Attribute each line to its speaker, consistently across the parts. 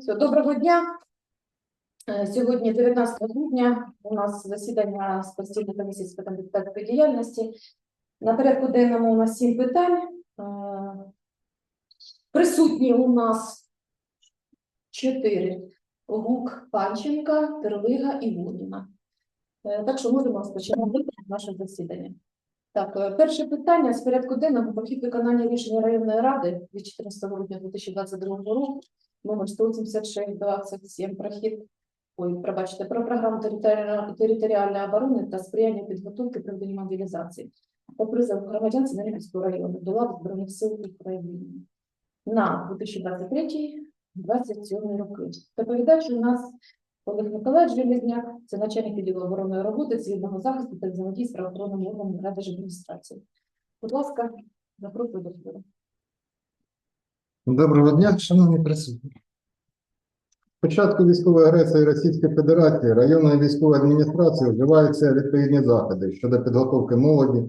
Speaker 1: Все, Доброго дня. Е, Сьогодні 19 грудня. У нас засідання з постійної комісії з питань депутатської діяльності. На порядку денному у нас сім питань. Е, Присутні у нас чотири. Гук, Панченка, Терлига і Водіна. Е, Так що можемо розпочинати наше засідання. Так, е, перше питання з порядку денного похід виконання рішення районної ради від 14 грудня 2022 року номер 186-27 прохід, ой, пробачте, про програму територіальної територіальної оборони та сприяння підготовки проведення мобілізації та призову громадян Синельницького району до лав Збройних сил України на 2023-2027 роки. Доповідач у нас Олег Миколаївич Железняк, це начальник відділу оборонної роботи, цивільного захисту та взаємодії з правоохоронними органами Радержадміністрації. Будь ласка, запрошую до слова.
Speaker 2: Доброго дня, шановні присутні. Початку військової агресії Російської Федерації районною військовою адміністрацією вживаються відповідні заходи щодо підготовки молоді,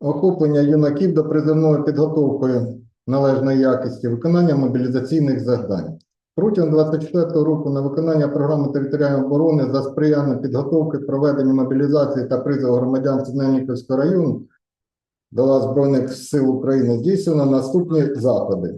Speaker 2: охоплення юнаків до призовної підготовкою належної якості, виконання мобілізаційних завдань. Протягом 24 року на виконання програми територіальної оборони за сприяння підготовки, проведення мобілізації та призову громадян Синельниківського району до Збройних сил України здійснено наступні заходи.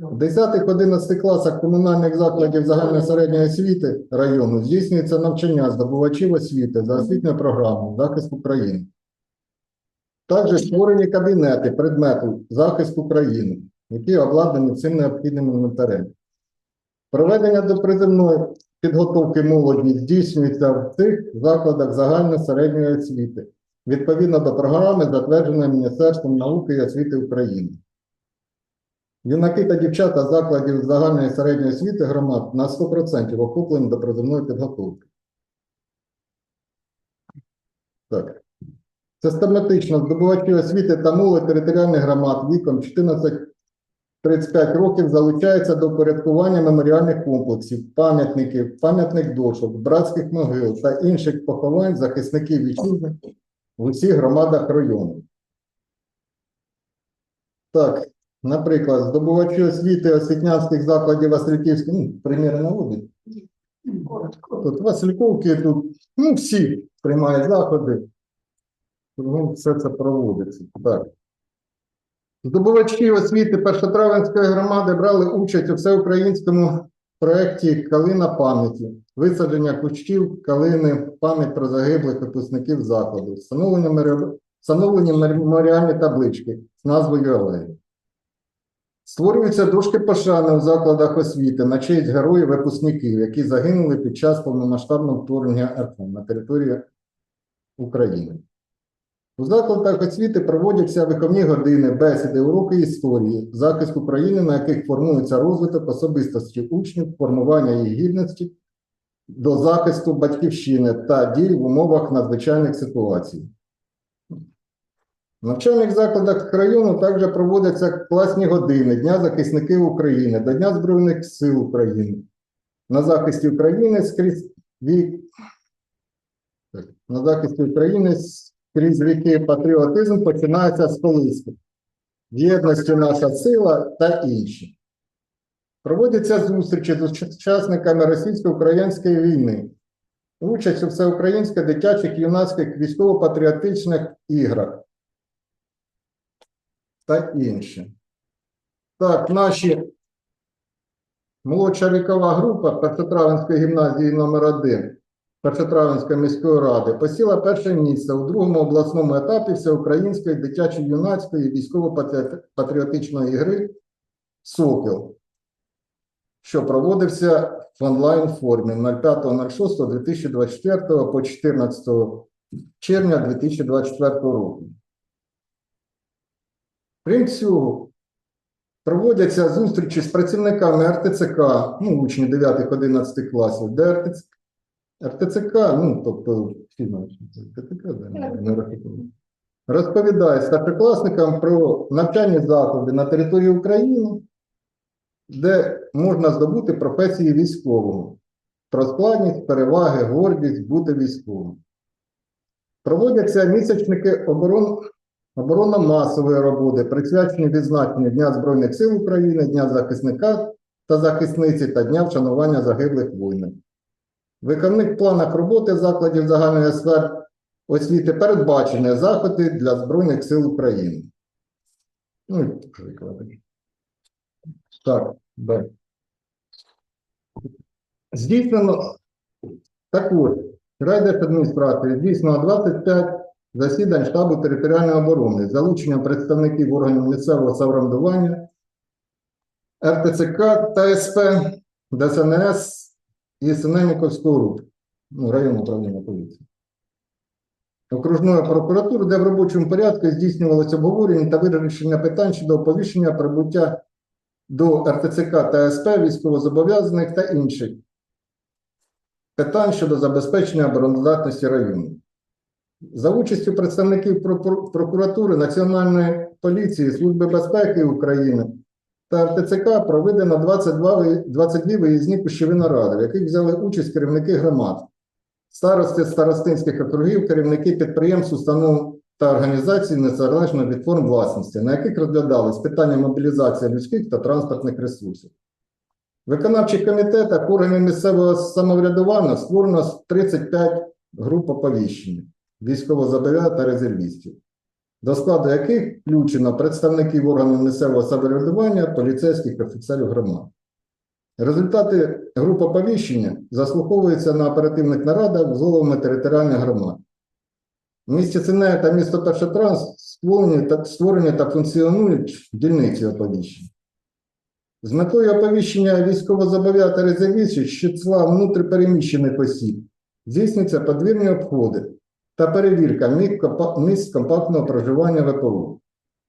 Speaker 2: В 10-11 класах комунальних закладів загальної середньої освіти району здійснюється навчання здобувачів освіти за освітньою програмою захист України. Також створені кабінети предмету захист України, які обладнані цим необхідним інвентарем. Проведення до приземної підготовки молоді здійснюється в цих закладах загальної середньої освіти відповідно до програми, затвердженої Міністерством науки і освіти України. Юнаки та дівчата закладів загальної середньої освіти громад на 100% охоплені до призовної підготовки. Так. Систематично здобувачі освіти та молодь територіальних громад віком 14-35 років залучаються до упорядкування меморіальних комплексів, пам'ятників, пам'ятних дошок, братських могил та інших поховань захисників вітчизни в усіх громадах району. Так, наприклад, здобувачі освіти освітнянських закладів Васильківських, ну, приміри наводить. Тут Васильковки, тут ну, всі приймають заходи, тому все це проводиться. Так. Здобувачі освіти Першотравенської громади брали участь у всеукраїнському проєкті Калина пам'яті, висадження кущів, калини, пам'ять про загиблих випускників закладу, встановлення, меморі- встановлені меморіальні таблички з назвою алеї. Створюються дошки пошани у закладах освіти на честь героїв випускників, які загинули під час повномасштабного вторгнення РФ на території України. У закладах освіти проводяться виховні години, бесіди, уроки історії, захист України, на яких формується розвиток особистості учнів, формування їх гідності до захисту батьківщини та дій в умовах надзвичайних ситуацій. В навчальних закладах району також проводяться класні години Дня захисників України до Дня Збройних сил України. На захисті України скрізь. На захисті України скрізь віки патріотизм починається з колиски. В єдності наша сила та інші. Проводяться зустрічі з учасниками російсько-української війни. Участь у всеукраїнських дитячих юнацьких військово-патріотичних іграх та інше. Так, наші молодша вікова група Першотравенської гімназії номер 1 Першотравенської міської ради посіла перше місце у другому обласному етапі всеукраїнської дитячо-юнацької військово-патріотичної гри Сокіл, що проводився в онлайн формі 05.06.2024 по 14 червня 2024 року. Крім цього, проводяться зустрічі з працівниками РТЦК, ну, учні 9-11 класів, де РТЦК, ну, тобто, всі знають, що це РТЦК, да, не, розповідає старшокласникам про навчальні заходи на території України, де можна здобути професії військового, про складність, переваги, гордість бути військовим. Проводяться місячники оборон, оборонно-масової роботи, присвячені відзначенню Дня Збройних сил України, Дня захисника та захисниці та Дня вшанування загиблих воїнів. Виконних планах роботи закладів загальної сфер освіти передбачені заходи для Збройних сил України. Ну. Так, далі. Здійснено також райдержадміністрації здійснено 25 засідань штабу територіальної оборони з залученням представників органів місцевого самоврядування, РТЦК та СП, ДСНС і Синельниковського РУП, ну, районного управління поліції. Окружної прокуратури, де в робочому порядку здійснювалося обговорення та вирішення питань щодо оповіщення прибуття до РТЦК та СП військовозобов'язаних та інших питань щодо забезпечення обороноздатності району. За участю представників прокуратури, Національної поліції, Служби безпеки України та РТЦК проведено 22, 22 виїзні кущові наради, в яких взяли участь керівники громад, старости старостинських округів, керівники підприємств, установ та організацій незалежно від форм власності, на яких розглядались питання мобілізації людських та транспортних ресурсів. Виконавчих комітетах органів місцевого самоврядування створено 35 груп оповіщення військовозобов'язаних та резервістів, до складу яких включено представників органів місцевого самоврядування, поліцейських офіцерів громад. Результати груп оповіщення заслуховуються на оперативних нарадах з головами територіальних громад. Місті Синея та місто Першотранс створені та, створені та функціонують дільниці оповіщення. З метою оповіщення військовозобов'язаних резервістів з числа внутріпереміщених осіб здійснюються подвірні обходи та перевірка місць компактного проживання ВПО,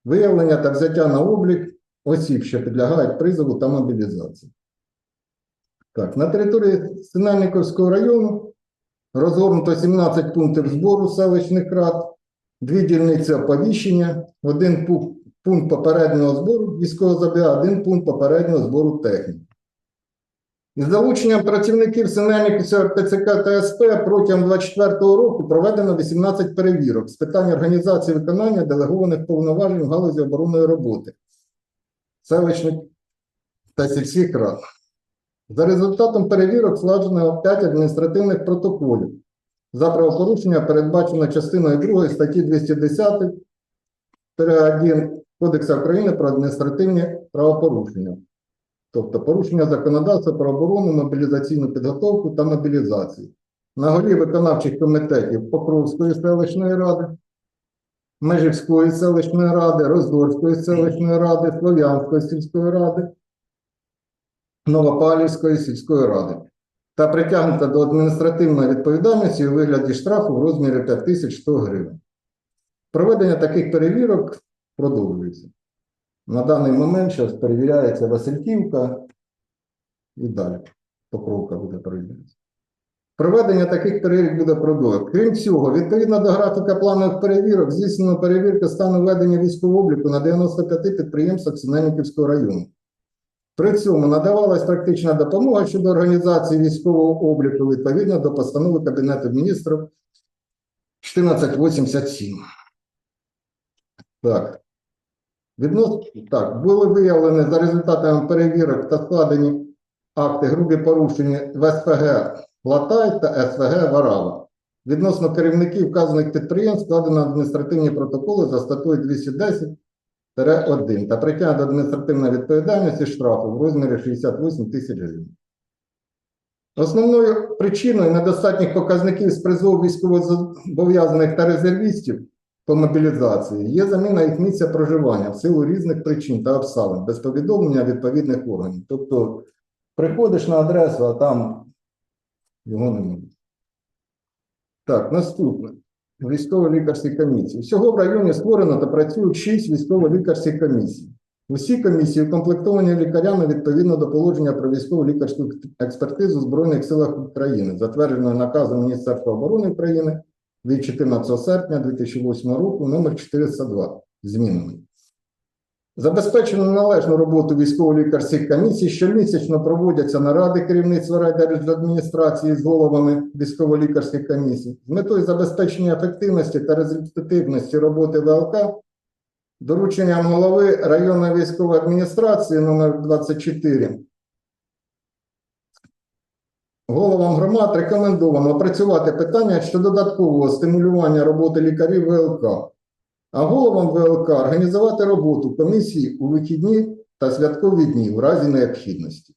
Speaker 2: виявлення та взяття на облік осіб, що підлягають призову та мобілізації. Так, на території Синельниковського району розгорнуто 17 пунктів збору селищних рад, дві дільниці оповіщення, один пункт попереднього збору військового забігу, один пункт попереднього збору техніки. Із залученням працівників Синельниківського ПЦК та СП протягом 2024 року проведено 18 перевірок з питань організації виконання делегованих повноважень в галузі оборонної роботи. Селищних та сільських рад. За результатом перевірок складено 5 адміністративних протоколів. За правопорушення, передбачено частиною 2 статті 210 1 Кодексу України про адміністративні правопорушення, тобто порушення законодавства про оборону, мобілізаційну підготовку та мобілізацію. На голі виконавчих комітетів Покровської селищної ради, Межівської селищної ради, Роздорської селищної ради, Слов'янської сільської ради, Новопалівської сільської ради та притягнута до адміністративної відповідальності у вигляді штрафу в розмірі 5100 гривень. Проведення таких перевірок продовжується. На даний момент зараз перевіряється Васильківка і далі Покровка буде перевірятися. Проведення таких перевірок буде продовжувати. Крім цього, відповідно до графіка планових перевірок, здійснено перевірка стану ведення військового обліку на 95 підприємствах Синельниківського району. При цьому надавалась практична допомога щодо організації військового обліку відповідно до постанови Кабінету міністрів 1487. Так. Відносно, так, були виявлені за результатами перевірок та складені акти грубі порушення в СПГ Латай та СВГ Варава. Відносно керівників вказаних підприємств складено адміністративні протоколи за статтею 210 1 та притягнення до адміністративної відповідальності штрафу в розмірі 68 тисяч гривень. Основною причиною недостатніх показників з призову військовозобов'язаних та резервістів по мобілізації є заміна їх місця проживання в силу різних причин та обставин без повідомлення відповідних органів. Тобто приходиш на адресу, а там його немає. Так, наступне. Військово-лікарські комісії. Всього в районі створено та працюють 6 військово-лікарських комісій. Усі комісії укомплектовані лікарями відповідно до положення про військово-лікарську експертизу в Збройних силах України, затвердженого наказом Міністерства оборони України від 14 серпня 2008 року номер 402 змінами. Забезпечено належну роботу військово-лікарських комісій. Щомісячно проводяться наради керівництва райдержадміністрації з головами військово-лікарських комісій. З метою забезпечення ефективності та результативності роботи ВЛК дорученням голови районної військової адміністрації номер 24 Головам громад рекомендовано опрацювати питання щодо додаткового стимулювання роботи лікарів ВЛК, а головам ВЛК організувати роботу комісії у вихідні та святкові дні в разі необхідності.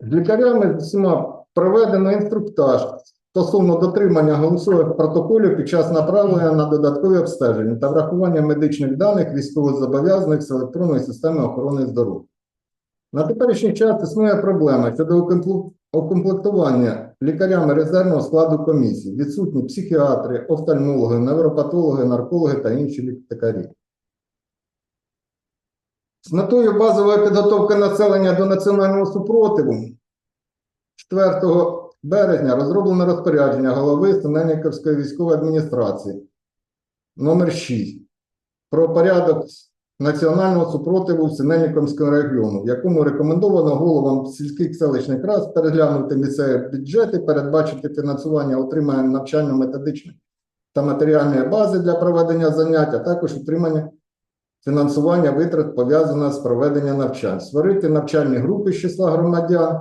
Speaker 2: З лікарями з усіма проведено інструктаж стосовно дотримання голосових протоколів під час направлення на додаткові обстеження та врахування медичних даних військовозобов'язаних з електронної системи охорони здоров'я. На теперішній час існує проблема щодо укомплектування лікарями резервного складу комісії. Відсутні психіатри, офтальмологи, невропатологи, наркологи та інші лікарі. З метою базової підготовки населення до національного супротиву 4 березня розроблено розпорядження голови Синельниковської військової адміністрації номер 6 про порядок національного супротиву в Синельниковському регіону, якому рекомендовано головам сільських селищних рад переглянути місцеві бюджети, передбачити фінансування отримання навчально-методичної та матеріальної бази для проведення занять, а також отримання фінансування витрат пов'язаних з проведенням навчань, створити навчальні групи з числа громадян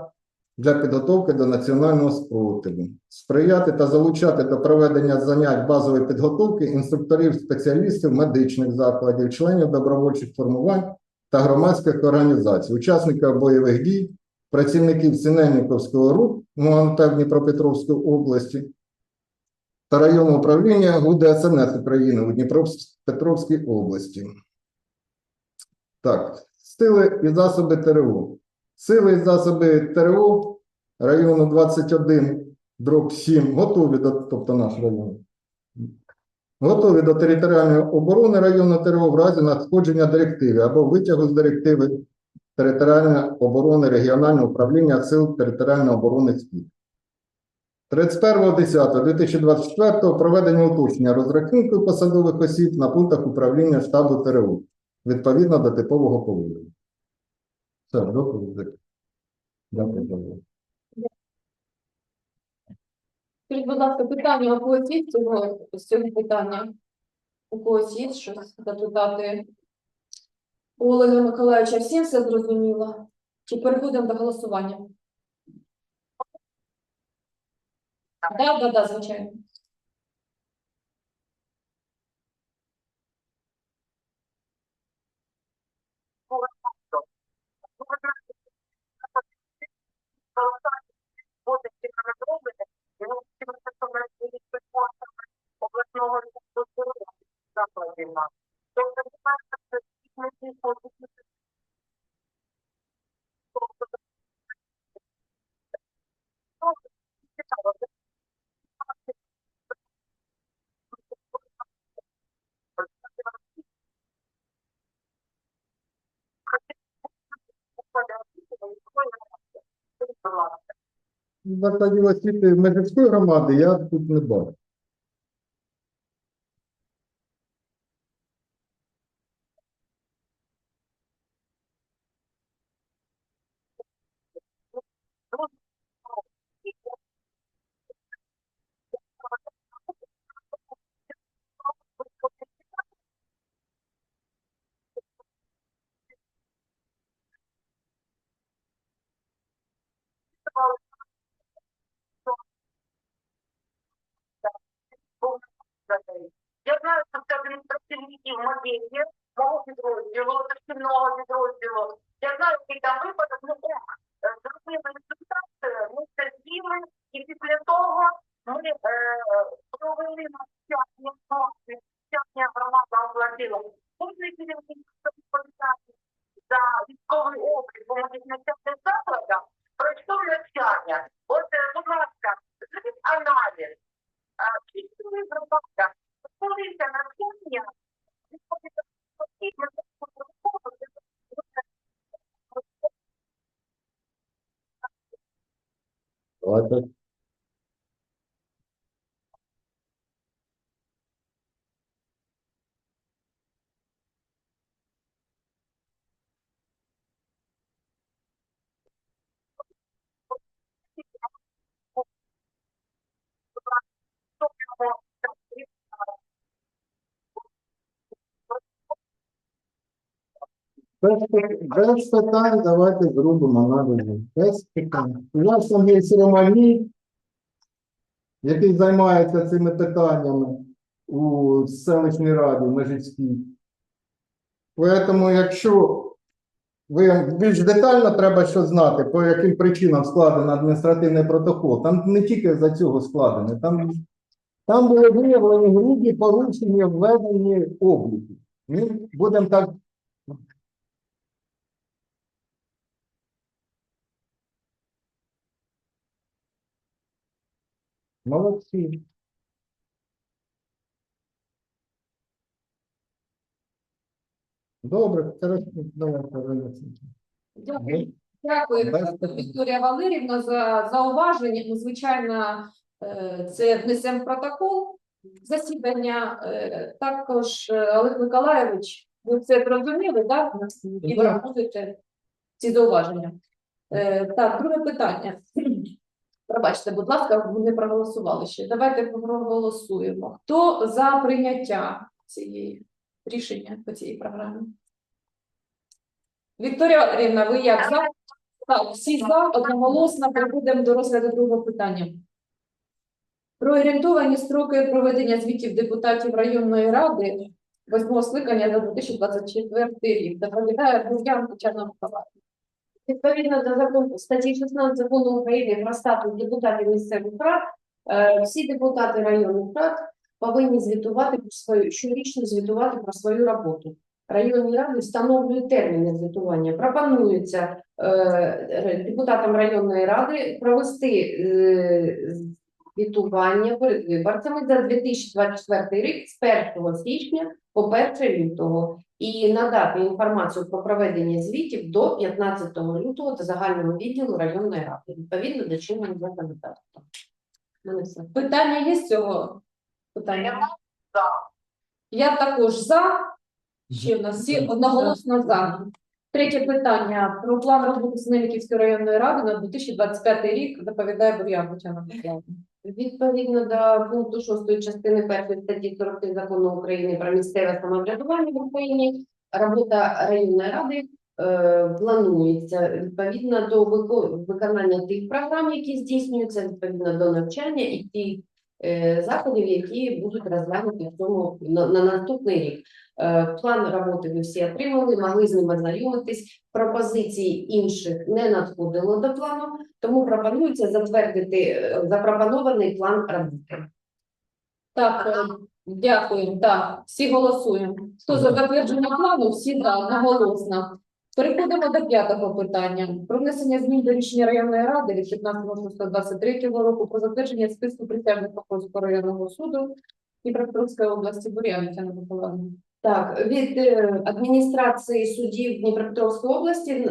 Speaker 2: для підготовки до національного спротиву, сприяти та залучати до проведення занять базової підготовки інструкторів, спеціалістів медичних закладів, членів добровольчих формувань та громадських організацій, учасників бойових дій, працівників Синельниковського РУП МОНТА в Дніпропетровській області та районного управління ГУ ДСНС України у Дніпропетровській області. Так, сили і засоби ТРО. Сили і засоби ТРО району 21, дроб 7, готові до, тобто наш район, готові до територіальної оборони району ТРО в разі надходження директиви або витягу з директиви територіальної оборони регіонального управління сил територіальної оборони СПІ. 31.10.2024 проведення уточнення розрахунку посадових осіб на пунктах управління штабу ТРО відповідно до типового положення. Все, доповідь. Дякую. за увагу.
Speaker 1: Скажіть, будь ласка, питання у когось є цього, з цього питання? У когось є щось запитати? У Олега Миколаївича всім все зрозуміло? Чи переходимо до голосування? Так, так, так, звичайно.
Speaker 3: Обласного закладів. Тобто,
Speaker 2: Закладів освіти Межівської громади я тут не бачу.
Speaker 3: Я знаю, що це адміністративників моделі, мого підрозділу, дошкільного підрозділу. Я знаю, який там випадок, ну ок, е, зробили результат, ми це з'їли, і після того ми е, провели навчання, навчання громада оплатила. Кожний керівник відповідальний за військовий облік у моїх навчальних закладах пройшов навчання. От, е, будь ласка, зробіть аналіз. Військовий громада створився
Speaker 2: Без, без питань давайте зробимо аналізи. Без питань. У вас там є Романій, який займається цими питаннями у селищній раді Межицькій. Тому, якщо ви більш детально треба що знати, по яким причинам складений адміністративний протокол. Там не тільки за цього складений, там, там були виявлені грубі порушення введені обліку. Ми будемо так. Молодці. Добре, винесемо.
Speaker 1: Дякую. Дякую, Вікторія Валерівна, за зауваження. Ми, звичайно, е, це внесемо в протокол засідання. Е, Також е, Олег Миколаєвич, ви це зрозуміли, так? І ви будете ці зауваження. Так, друге питання. Пробачте, будь ласка, не проголосували ще. Давайте проголосуємо. Хто за прийняття цієї рішення по цій програмі? Вікторія Валерівна, ви як за? Так, всі за одноголосно переходимо до розгляду другого питання. Про орієнтовані строки проведення звітів депутатів районної ради восьмого скликання за 2024 рік. Доповідає Бур'ян Тетяна Миколаївна.
Speaker 4: Відповідно до закону статті 16 закону України про статус депутатів місцевих рад, е, всі депутати районних рад повинні звітувати про свою щорічно звітувати про свою роботу. Районні ради встановлюють терміни звітування. Пропонується е, депутатам районної ради провести е, звітування перед виборцями за 2024 рік з 1 січня по 1 лютого і надати інформацію про проведення звітів до 15 лютого до загального відділу районної ради, відповідно до чинного законодавства.
Speaker 1: Питання є з цього питання? Я також за. Ще в нас всі одноголосно за. Третє питання про план роботи Синельниківської районної ради на 2025 рік доповідає Бур'ян Тетяна Миколаївна.
Speaker 4: Відповідно до пункту 6 частини 1 статті 43 закону України про місцеве самоврядування в Україні, робота районної ради е, планується. Відповідно до вико- виконання тих програм, які здійснюються відповідно до навчання і тих заходів, які будуть розглянуті в цьому на, на наступний рік. Е, План роботи ви всі отримали, могли з ним ознайомитись. Пропозицій інших не надходило до плану, тому пропонується затвердити е, запропонований план роботи.
Speaker 1: Так, е, дякую. Так, всі голосуємо. Хто за затвердження плану, всі за одноголосно. Переходимо до п'ятого питання. Про внесення змін до рішення районної ради від 15.06.23 року про затвердження списку присяжних Покровського районного суду Дніпропетровської області Бур'ян Тетяна Миколаївна.
Speaker 4: Так, від е, адміністрації судів Дніпропетровської області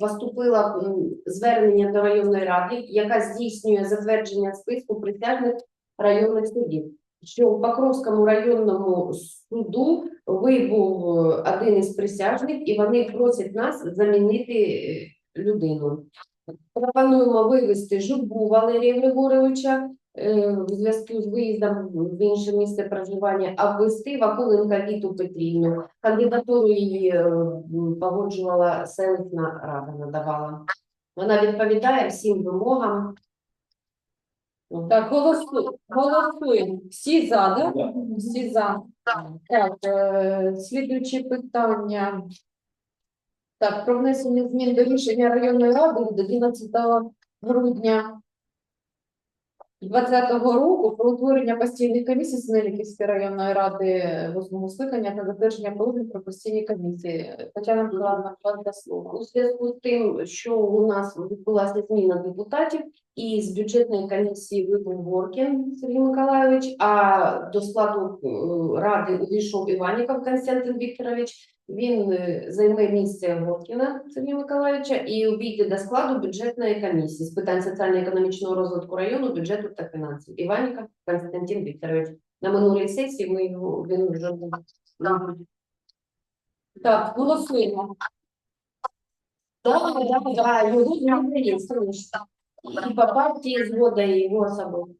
Speaker 4: поступило звернення до районної ради, яка здійснює затвердження списку присяжних районних судів. Що в Покровському районному суду вибув е, один із присяжних, і вони просять нас замінити е, людину. Пропонуємо вивести Журбу Валерія Григоровича е, в зв'язку з виїздом в інше місце проживання, а ввести Вакуленка Віту Петрівну. Кандидатуру її погоджувала селищна рада, надавала. Вона відповідає всім вимогам.
Speaker 1: Так, голосу, голосуємо. Всі за, да? Всі за. Так, е, слідуюче питання. Так, про внесення змін до рішення районної ради від 11 грудня 2020 року про утворення постійних комісій Синельниківської районної ради восьмого скликання та затвердження положень про постійні комісії. Тетяна Миколаївна, вам до слова.
Speaker 4: У зв'язку з тим, що у нас відбулася зміна депутатів, і з бюджетної комісії вибув Горкін Сергій Миколайович, а до складу е, ради увійшов Іваніков Константин Вікторович. Він е, займе місце Горкіна Сергія Миколайовича і увійде до складу бюджетної комісії з питань соціально-економічного розвитку району, бюджету та фінансів. Іваніков Константин Вікторович. На минулій сесії ми його він вже був.
Speaker 1: Так, голосуємо.
Speaker 4: Да, да, да, його не є. І по партії згода, його особисто.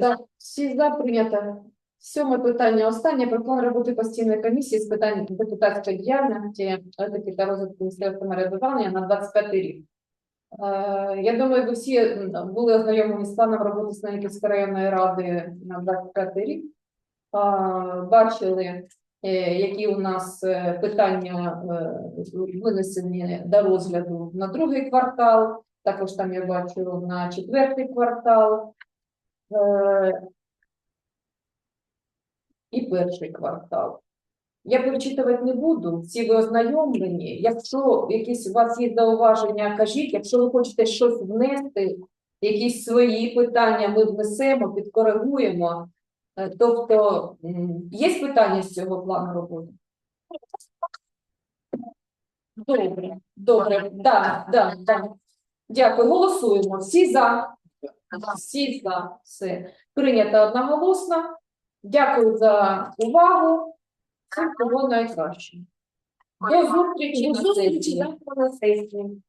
Speaker 1: Так, всі за прийнято. Сьоме питання. Останнє про план роботи постійної комісії з питань депутатської діяльності, етики та розвитку місцевого самоврядування на 25 рік. Е, Я думаю, ви всі були ознайомлені з планом роботи Снегівської районної ради на 25 рік. Бачили, е, які у нас е, питання е, винесені до розгляду на другий квартал. Також там я бачу на четвертий квартал. Перший квартал. Я перечитувати не буду, всі ви ознайомлені. Якщо якісь у вас є зауваження, кажіть, якщо ви хочете щось внести, якісь свої питання ми внесемо, підкоригуємо. Е, Тобто, є питання з цього плану роботи? Добре, добре, да, да, да. Дякую. Голосуємо. Всі за. Всі за. Все. Прийнято одноголосно. Дякую за увагу. Всім всього найкращого. До зустрічі
Speaker 4: на сесії.